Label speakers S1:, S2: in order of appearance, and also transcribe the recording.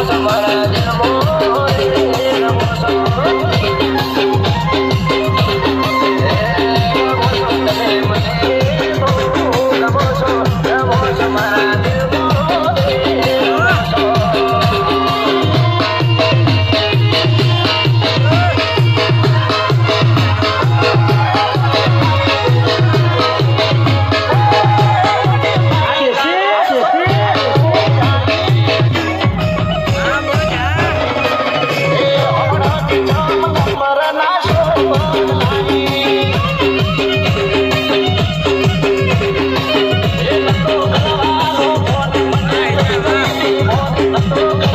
S1: મારા જન્મો Thank you.